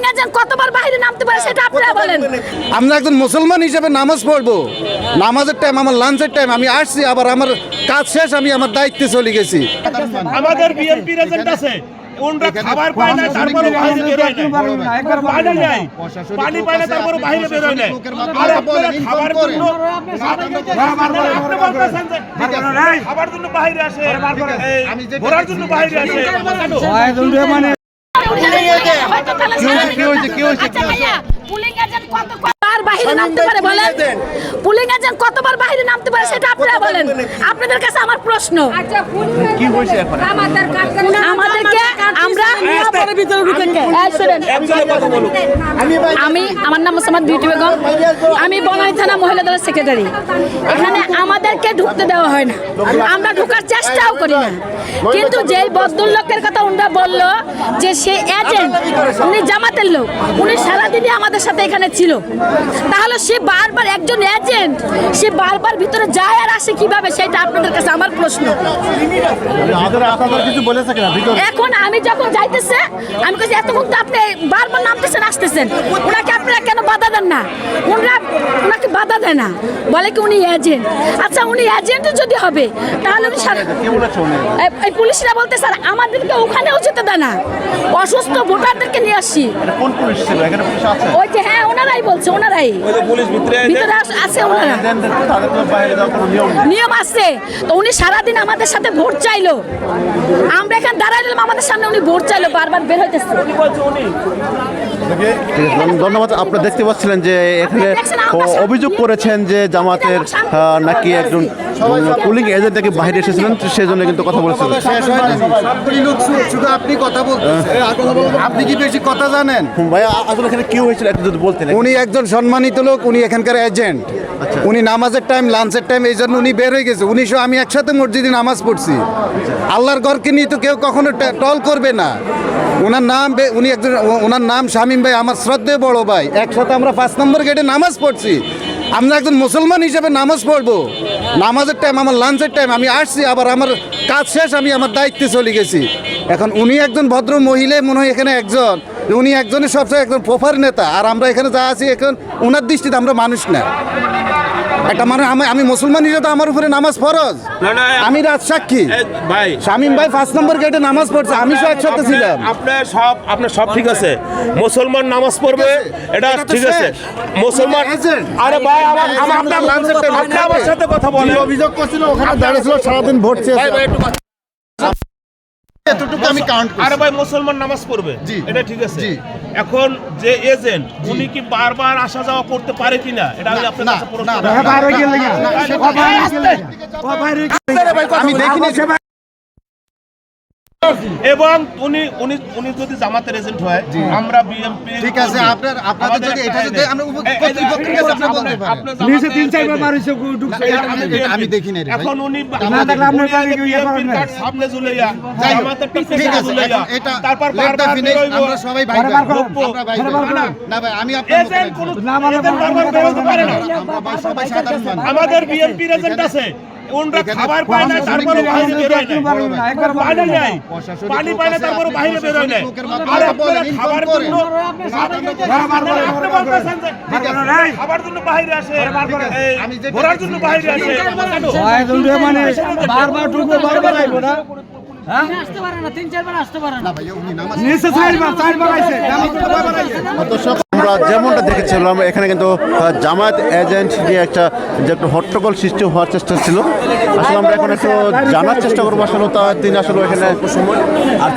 Pulling কতবার বাইরে নামতে পারে সেটা আপনারা বলেন। আমরা একজন মুসলমান হিসেবে নামাজ পড়ব। নামাজের টাইম আমার লাঞ্চের টাইম আমি আসছি আবার আমার কাজ শেষ আমি আমার দায়িত্বে চলে গেছি। আমাদের বিএনপি এজেন্ট আছে ওনরা খাবার পায় না তারপরে বাইরে বের না। পানি নাই পানি পায় না তারপরে বাইরে বের না। আর আপনারা খাবার জন্য আপনি বলতেছেন যে খাবার জন্য বাইরে আসে। ঘোরার জন্য বাইরে আসে। কেন? বাইরে নামতে পারে বলেন? পুলিং এজেন্ট কতবার বাইরে নামতে পারে সেটা আপনারা বলেন। আপনাদের কাছে আমার প্রশ্ন। কি হয়েছে এখন? আমাদেরকে আমরা শোনেন। আমি আমার নাম মোসাম্মদ বিউটি বেগম। আমি বনাই থানা মহিলা দলের সেক্রেটারি এখানে আমাদেরকে ঢুকতে দেওয়া হয় না। আমরা ঢোকার চেষ্টাও করি না। কিন্তু যেই লোকের কথা উনরা বলল যে সে এজেন্ট উনি জামাতের লোক উনি সারাদিনই আমাদের সাথে এখানে ছিল। তাহলে সে বারবার একজন এজেন্ট সে বারবার ভিতরে যায় আর আসে কীভাবে? সেটা আপনাদের কাছে আমার প্রশ্ন। এখন আমি যখন যাইতেছে আমি কাছে এতক্ষণ তো আপনি বারবার নামতেছেন আসতেছেন। ওনাকে আপনারা কেন বাধা দেন না? ওনারা বাধা দেয় না। বলে কি উনি এজেন্ট আচ্ছা উনি এজেন্ট যদি হবে তাহলে উনি? এই- পুলিশরা বলতে স্যার আমাদেরকে ওখানেও যেতে দেয় না। অসুস্থ ভোটারদেরকে নিয়ে আসছি কোন পুলিশ ছিল? এখানে পুলিশ আছে? ওই যে হ্যাঁ ওনারাই বলছে ওনারাই। ভিতরে আছে। ওনারা। নিয়ম নেই। নিয়ম আছে। তো উনি সারাদিন আমাদের সাথে ভোট চাইলো। আমরা এখানে দাঁড়াইলাম আমাদের সামনে উনি ভোট চাইলো বারবার বের হইতেছে। ঠিক আছে, ধন্য- ধন্যবাদ আপনারা দেখতে পাচ্ছিলেন যে এখানে ও- অভিযোগ করেছেন যে জামাতের নাকি একজন পুলিং এজেন্ট নাকি বাইরে এসেছিলেন সেই জন্য কিন্তু কথা বলেছিলেন শুধু আপনি কথা আপনি কি বেশি কথা জানেন? ভাই আসলে এখানে কি হয়েছিল একটু যদি বলতেন উনি একজন সম্মানিত লোক উনি এখানকার এজেন্ট উনি নামাজের টাইম লাঞ্চের টাইম এই জন্য উনি বের হয়ে গেছে। উনি আমি একসাথে মসজিদে নামাজ পড়ছি। আল্লাহর ঘরকে নিয়ে তো কেউ কখনো টল করবে না। ওনার নাম উনি একজন ওনার নাম শামীম ভাই আমার শ্রদ্ধেয় বড় ভাই। একসাথে আমরা পাঁচ নম্বর গেটে নামাজ পড়ছি। আমরা একজন মুসলমান হিসেবে নামাজ পড়ব। নামাজের টাইম আমার লাঞ্চের টাইম আমি আসছি, আবার আমার কাজ শেষ, আমি আমার দায়িত্বে চলে গেছি। এখন উনি একজন ভদ্র মহিলা, মনে হয় এখানে একজন। উনি একজনের সবচেয়ে একজন প্রফার নেতা। আর আমরা এখানে যা আছি, এখন ওনার দৃষ্টিতে আমরা মানুষ না। একটা মানে আমি মুসলমান হিসেবে আমার উপরে নামাজ ফরজ। আমি রাজ সাক্ষী। ভাই। শামিম ভাই ফার্স্ট নম্বর গেটে নামাজ পড়ছে আমি সব একসাথে ছিলাম। আপনার সব আপনার সব ঠিক আছে। মুসলমান নামাজ পড়বে এটা ঠিক আছে। মুসলমান আরে ভাই আমার আমার সাথে কথা বলে অভিযোগ করছিল ওখানে দাঁড়িয়েছিল সারাদিন ভোট ভাই ভাই একটু কথা- এতটুকু আমি কাউন্ট আরে ভাই মুসলমান নামাজ পড়বে এটা ঠিক আছে এখন যে এজেন্ট উনি কি বারবার আসা যাওয়া করতে পারে কিনা এটা আমি আপনার কাছে প্রশ্ন না, রাখি। না, আমি দেখিনি এবং উনি উনি উনি যদি জামাতের এজেন্ট হয় আমরা বিএমপি ঠিক আছে, আপনার- আপনাদের যদি এটা যদি আমরা কর্তৃপক্ষের কাছে আপনি বলতে পারেন। নিচে তিন চারবার মারিছে ঢুকছে আমি দেখি ভাই। এখন উনি না দেখলে আপনি বিএমপির কার্ড সামনে ঝুলাইয়া যাই হোক, জামাতের ঠিক আছে, ঝুলাইয়া এটা তারপর বারবার বেরোইবো। আমরা সবাই ভাই ভাই। আমরা ভাই। না, না ভাই আমি আপনার এজেন্ট। কোন এজেন্ট বারবার বেরোতে পারে না। আমরা সবাই সাধারণ আমাদের বিএনপির এজেন্ট আছে। এখানে খাবার পায় না তারপরে বাইরে আছে, বের হয় না ভাই। পানি নাই। পানি পায় না তারপরে বাইরে বের হয় না আর আপনারা খাবার জন্য আপনি বলতেছেন যে খাবার জন্য বাইরে আসে ঘোরার জন্য বাইরে আসে মানে বারবার ঢুকবো বারবার আইবো না না। ভাই উনি নামাজ নিচে চারবার চারবার আইছে আমরা যেমনটা দেখেছিলাম, এখানে কিন্তু জামায়াত এজেন্ট যে একটা যে একটা হট্টগোল সৃষ্টি হওয়ার চেষ্টা ছিল। আসলে আমরা এখন একটু জানার চেষ্টা করব, আসলে তিনি আসলে এখানে সময় আর